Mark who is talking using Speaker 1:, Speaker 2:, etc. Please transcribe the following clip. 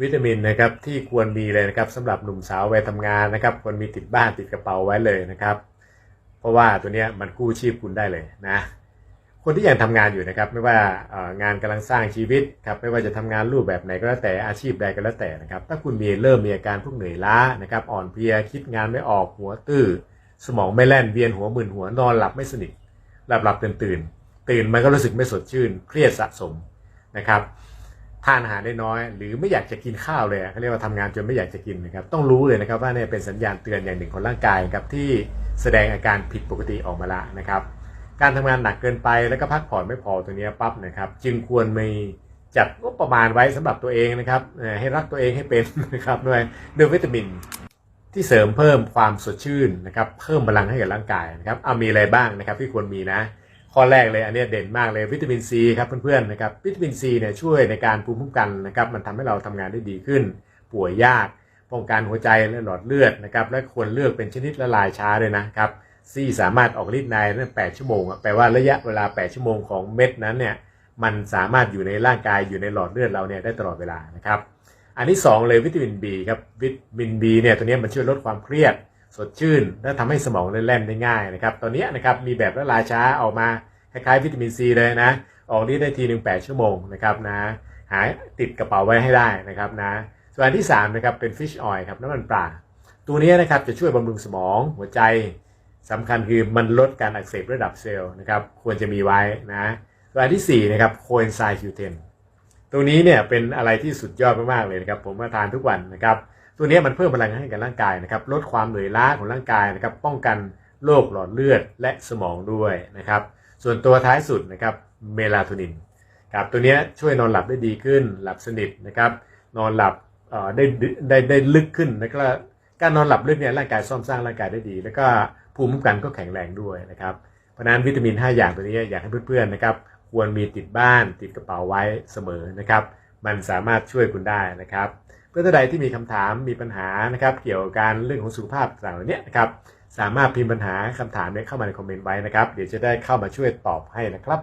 Speaker 1: วิตามินนะครับที่ควรมีเลยนะครับสำหรับหนุ่มสาววัยทำงานนะครับควรมีติดบ้านติดกระเป๋าไว้เลยนะครับ เพราะว่าตัวนี้มันกู้ชีพคุณได้เลยนะ คนที่ยังทำงานอยู่นะครับ ไม่ว่างานกำลังสร้างชีวิตครับไม่ว่าจะทำงานรูปแบบไหนก็แล้วแต่อาชีพใดก็แล้วแต่นะครับ ถ้าคุณมีเริ่มมีอาการพวกเหนื่อยล้านะครับ อ่อนเพลียคิดงานไม่ออกหัวตื้อสมองไม่แล่นเวียนหัวมึนหัวนอนหลับไม่สนิทหลับหลับตื่นตื่นตื่นมันก็รู้สึกไม่สดชื่น เครียดสะสมนะครับ ทานอาหารได้น้อย หรือไม่อยากจะกินข้าวเลยเขาเรียกว่าทำงานจนไม่อยากจะกินนะครับต้องรู้เลยนะครับว่าเนี่ยเป็นสัญญาณเตือนอย่างหนึ่งของร่างกายครับที่แสดงอาการผิดปกติออกมาละนะครับ การทำงานหนักเกินไปแล้วก็พักผ่อนไม่พอตัวนี้ปั๊บนะครับจึงควรมีจัดงบประมาณไว้สำหรับตัวเองนะครับให้รักตัวเองให้เป็นนะครับด้วยด้วยวิตามินที่เสริมเพิ่มความสดชื่นนะครับเพิ่มพลังให้กับร่างกายนะครับเอามีอะไรบ้างนะครับที่ควรมีนะ ข้อแรกเลยอันนี้เด่นมากเลยวิตามินซีครับเพื่อนๆนะครับวิตามินซีเนี่ยช่วยในการภูมิคุ้มกันนะครับมันทำให้เราทำงานได้ดีขึ้น ป่วยยากป้องกันหัวใจและหลอดเลือดนะครับและควรเลือกเป็นชนิดละลายช้าด้วยนะครับซีสามารถออกฤทธิ์ในนั่น8ชั่วโมงอะแปลว่าระยะเวลา 8 ชั่วโมงของเม็ดนั้นเนี่ยมันสามารถอยู่ในร่างกายอยู่ในหลอดเลือดเราเนี่ยได้ตลอดเวลานะครับอันที่ 2 เลยวิตามิน B ครับวิตามิน B เนี่ยตัวนี้มันช่วยลดความเครียด สดชื่น และทำให้สมองเล่นได้ง่ายนะครับตอนนี้นะครับมีแบบละลายช้าออกมาคล้ายๆวิตามินซีเลยนะ ออกฤทธิ์ได้ทีหนึ่ง8ชั่วโมงนะครับนะหาติดกระเป๋าไว้ให้ได้นะครับนะส่วนอันที่3นะครับเป็นฟิชออยล์ครับน้ำมันปลาตัวนี้นะครับจะช่วยบำรุงสมองหัวใจสำคัญคือมันลดการอักเสบระดับเซลล์นะครับควรจะมีไว้นะส่วนอันที่4นะครับโคเอนไซม์คิวเทนตัวนี้เนี่ยเป็นอะไรที่สุดยอดมากๆเลยนะครับผมมาทานทุกวันนะครับ ตัวนี้มันเพิ่มพลังให้กับร่างกายนะครับ ลดความเหนื่อยล้าของร่างกายนะครับ ป้องกันโรคหลอดเลือดและสมองด้วยนะครับ ส่วนตัวท้ายสุดนะครับเมลาโทนินครับตัวนี้ช่วยนอนหลับได้ดีขึ้น หลับสนิทนะครับ นอนหลับได้ได้ได้ลึกขึ้นแล้วก็การนอนหลับลึกเนี่ยร่างกายซ่อมสร้างร่างกายได้ดี แล้วก็ภูมิคุ้มกันก็แข็งแรงด้วยนะครับเพราะฉะนั้นวิตามิน 5 อย่างตัวนี้อยากให้เพื่อนๆนะครับควรมีติดบ้านติดกระเป๋าไว้เสมอนะครับ มันสามารถช่วยคุณได้นะครับเพื่อนใดที่มีคำถามมีปัญหานะครับ เกี่ยวกับการเรื่องของสุขภาพต่างๆเนี้นะครับสามารถพิมพ์ปัญหาคำถามเนี้ยเข้ามาในคอมเมนต์ไว้นะครับ เดี๋ยวจะได้เข้ามาช่วยตอบให้นะครับ